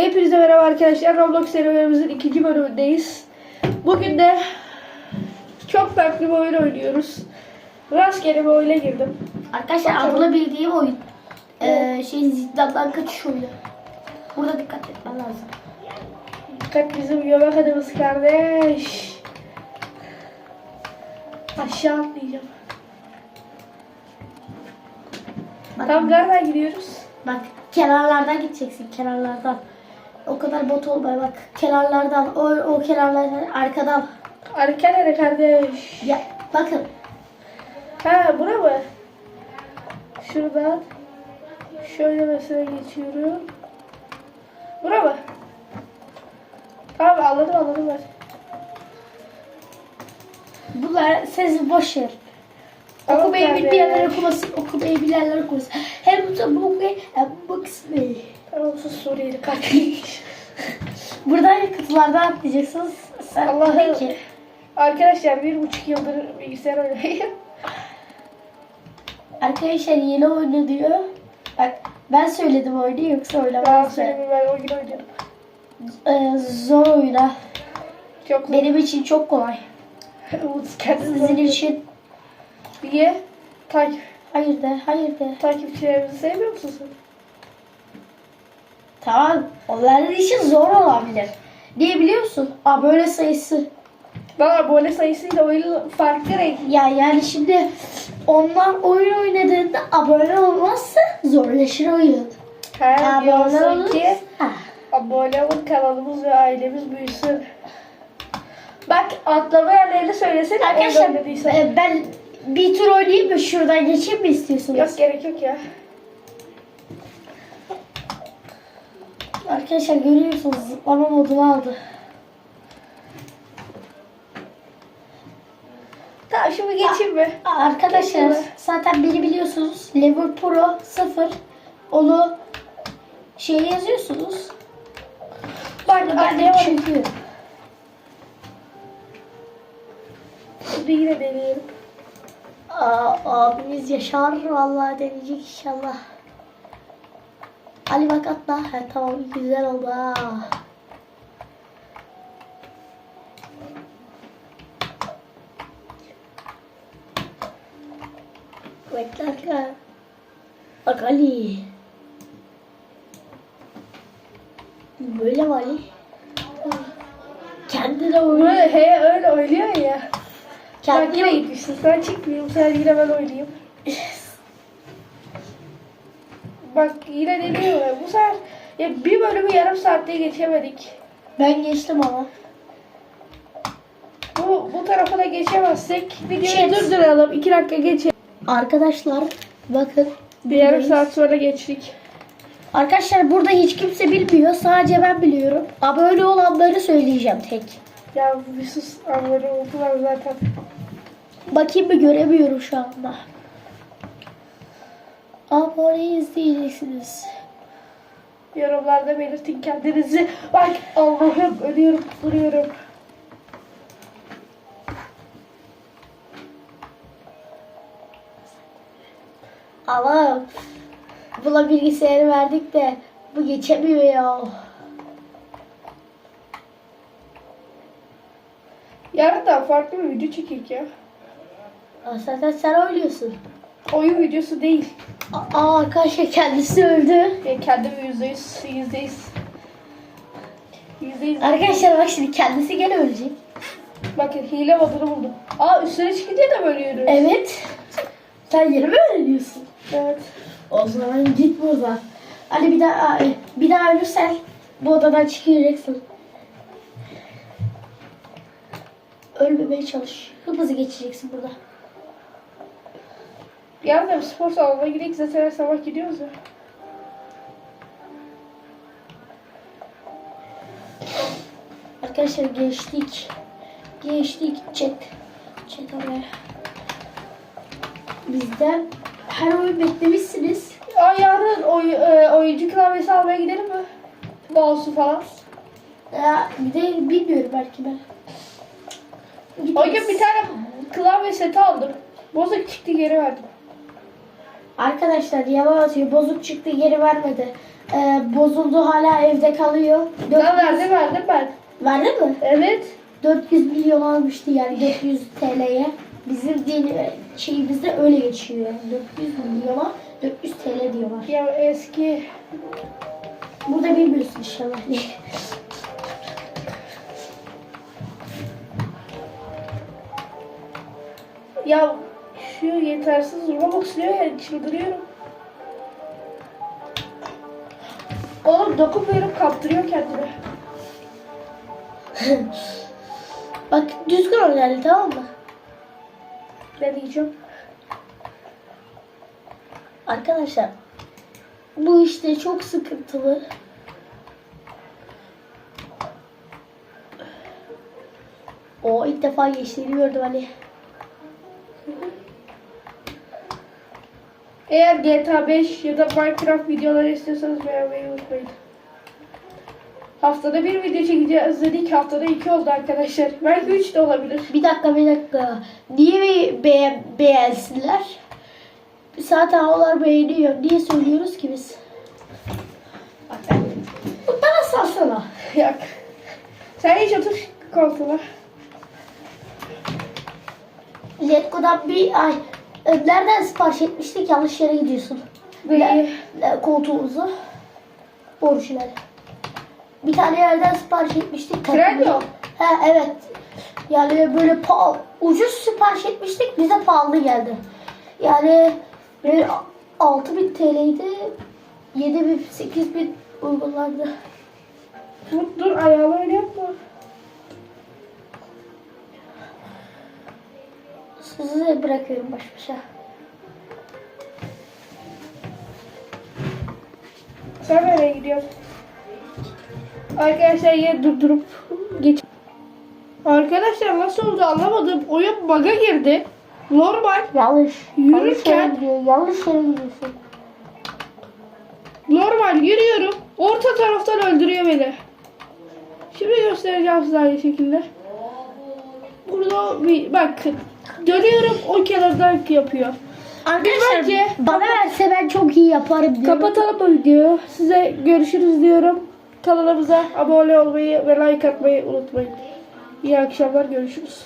Hepinize merhaba arkadaşlar. Roblox serüvenimizin ikinci bölümündeyiz. Bugün de çok farklı bir oyun oynuyoruz. Rastgele bir oyuna girdim. Arkadaşlar Bakalım. abla bildiğim oyun. Ee, şey zindandan kaçış oyunu. Burada dikkat etmen lazım. Dikkat bizim göbek adımız kardeş. Aşağı atlayacağım. Bak, Tam nereden gidiyoruz? bak kenarlardan gideceksin kenarlardan. O kadar bot olma bak kenarlardan o, o kenarlardan arkadan. Arka nere kardeş? Ya bakın Ha bura mı? Şuradan şöyle mesela geçiyorum. Bura mı? Tamam anladım anladım ben. bunlar siz boş yer. Tamam Okumayı kardeş. bilmeyenler okumasın, okumayı bilenler okumasın. Hem bu hem bu kısmı. Tamam sus Suriyeli kardeş. Buradan kutulardan atlayacaksınız. Sen Allah'ım. ki. Arkadaşlar bir buçuk yıldır bilgisayar oynuyorum. Arkadaşlar yeni oyunu diyor. Bak ben söyledim oyunu yoksa oynamaz. söyleyeyim ben oyun oynuyorum. Ee, zor oyuna. Çok zor. Benim için çok kolay. Umut kendisi Sizin için Niye? Takip, hayır de hayır de. takipçilerimizi sevmiyor musun sen? Tamam onların için zor olabilir. Niye biliyor musun? Abone sayısı. Bana abone sayısıyla oyunun farklı renk. Ya yani şimdi onlar oyun oynadığında abone olmazsa zorlaşır oyun. Ha, Abone diyorsun ki olursa. abone olun kanalımız ve ailemiz büyüsün. Bak atlama yerlerini söylesene. Arkadaşlar oyun e, ben bir tur oynayayım mı? Şuradan geçeyim mi istiyorsunuz? Yok gerek yok ya. Arkadaşlar görüyorsunuz zıplama modunu aldı. Tamam şimdi geçeyim mi? Arkadaşlar Geçiyor. zaten beni biliyorsunuz. Level Pro 0 onu şey yazıyorsunuz. Bak Ben de çünkü. Şimdi yine deneyelim. Aa, abimiz Yaşar vallahi deneyecek inşallah. Ali bak atla. Ha, tamam güzel oldu ha. Bekle arka. Bak Ali. Böyle mi Ali? Kendine oynuyor. Böyle he öyle oynuyor ya. Bak Kendine yine gitmişsin. Sen çıkmayayım. Sen yine ben oynayayım. Bak yine deniyor. Bu sefer ya bir bölümü yarım saatte geçemedik. Ben geçtim ama. Bu bu tarafa da geçemezsek videoyu Şey- durduralım. iki dakika geçelim. Arkadaşlar bakın. Bir yarım saat sonra geçtik. Arkadaşlar burada hiç kimse bilmiyor. Sadece ben biliyorum. Abone olanları söyleyeceğim tek. Ya bir sus abone oldular zaten. Bakayım mı göremiyorum şu anda. Abone izleyeceksiniz. Yorumlarda belirtin kendinizi. Bak Allah'ım ölüyorum duruyorum. Ama buna bilgisayarı verdik de bu geçemiyor ya. Yarın da farklı bir video çekecek ya. Zaten sen oynuyorsun. Oyun videosu değil. Aa arkadaşlar kendisi öldü. Ya kendimi yüzde yüz, yüzde yüz. Yüzde yüz. Arkadaşlar bak şimdi kendisi gene ölecek. Bakın hile modunu buldum. Aa üstüne çıkınca da böyle yürüyoruz. Evet. Sen yeni mi öğreniyorsun? Evet. O zaman git buradan. Ali bir daha bir daha ölürsen bu odadan çıkacaksın. Ölmemeye çalış. Hızlı geçeceksin burada. Bir spor salonuna gidelim. Zaten her sabah gidiyoruz ya. Arkadaşlar geçtik. Geçtik. Çek. Çek oraya. Bizden her oyun beklemişsiniz. Aa yarın oy, e, oyuncu klavyesi almaya gidelim mi? Mouse'u falan. Ya de bilmiyorum belki ben. O gün bir tane klavye seti aldım. Bozuk çıktı geri verdim. Arkadaşlar yalan atıyor. Bozuk çıktı geri vermedi. e, bozuldu hala evde kalıyor. Ben 400 verdim verdim ben. Verdin mi? Evet. 400 milyon almıştı yani 400 TL'ye. Bizim din şeyimizde öyle geçiyor yani 400 milyona 400 TL diyorlar. Ya eski. Burada bilmiyorsun inşallah. Ya şu yetersiz Roblox diyor ya çıldırıyorum. Oğlum dokunmuyorum kaptırıyor kendini. Bak düzgün yani tamam mı? Ne diyeceğim? Arkadaşlar bu işte çok sıkıntılı. O ilk defa yeşili gördüm hani. Eğer GTA 5 ya da Minecraft videoları istiyorsanız beğenmeyi unutmayın. Haftada bir video çekeceğiz dedik. Haftada iki oldu arkadaşlar. Belki üç de olabilir. Bir dakika bir dakika. Niye be beğen beğensinler? Zaten onlar beğeniyor. Niye söylüyoruz ki biz? Bana salsana. Yok. Sen hiç otur koltuğuna. Letgo'dan bir ay. E, Nereden sipariş etmiştik? Yanlış yere gidiyorsun. Neyi? E, Koltuğumuzu. Orijinal. Bir tane yerden sipariş etmiştik. Trendyol. Ha evet. Yani böyle pahalı, ucuz sipariş etmiştik. Bize pahalı geldi. Yani böyle 6000 TL'ydi. 7000 8000 uygulandı. Dur, dur ayağımı öyle yapma. Size bırakıyorum baş başa. Sen nereye gidiyorsun? Arkadaşlar yer durdurup geç. Arkadaşlar nasıl oldu anlamadım. Oyun bug'a girdi. Normal. Yanlış. Yürürken-. Yanlış yere gidiyorsun. Normal yürüyorum. Orta taraftan öldürüyor beni. Şimdi göstereceğim size aynı şekilde. Burada bir bak dönüyorum o kenardan yapıyor. Arkadaşlar bence- bana verse ben çok iyi yaparım diyorum. Kapatalım bu videoyu. Size görüşürüz diyorum. Kanalımıza abone olmayı ve like atmayı unutmayın. İyi akşamlar görüşürüz.